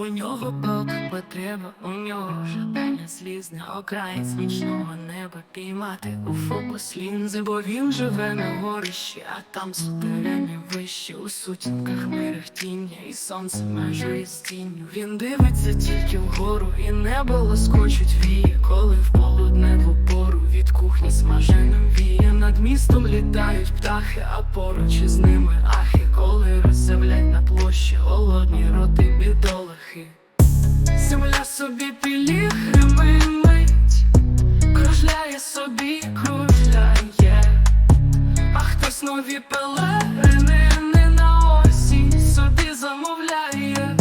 У нього палка потреба, у нього жадання слізне окрай з нічного неба піймати у фокус лінзи, бо він живе на горищі, а там сутерені вищі у сутінках мерехтіння, і сонце межує з тінню. Він дивиться тільки вгору, і небо лоскочуть віє, коли в полудневу пору від кухні смаженим віє. Над містом літають птахи, а поруч із ними ахи, коли розземлять кружляє, а хтось нові пелерини не на осінь собі замовляє.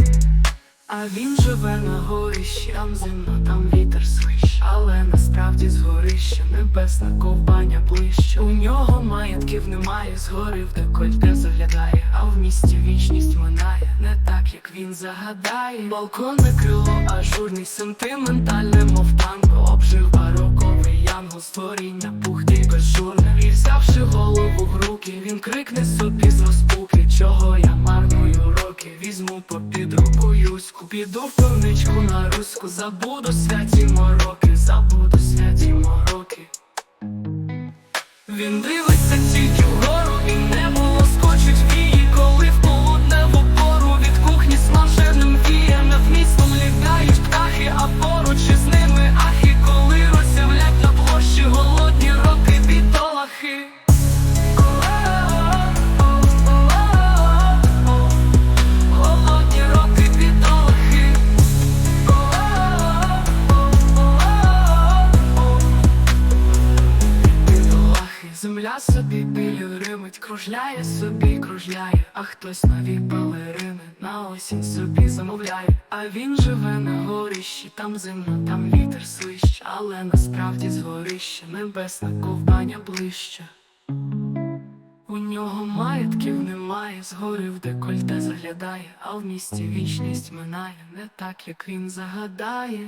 А він живе на горищі, там зимно, там вітер свищ, але насправді згорища небесна ковбаня ближче. У нього маєтків немає, згори в декольте заглядає, а в місті вічність минає, не так, як він загадає. Балконне крило, ажурний, сентиментальне, мов янгол, створіння пухте без журна І взявши голову в руки, він крикне собі з розпуки, чого я марную роки, візьму попід руку юську, піду в пивничку на руську, забуду святі мороки, забуду святі мороки. Він дивиться тільки собі пілюримить, кружляє собі, кружляє, а хтось нові балерини на осінь собі замовляє, а він живе на горищі, там зимно, там вітер свищ, але насправді згорища небесна ковбаня ближче. У нього маєтків немає, згори в декольте заглядає, а в місті вічність минає, не так, як він загадає.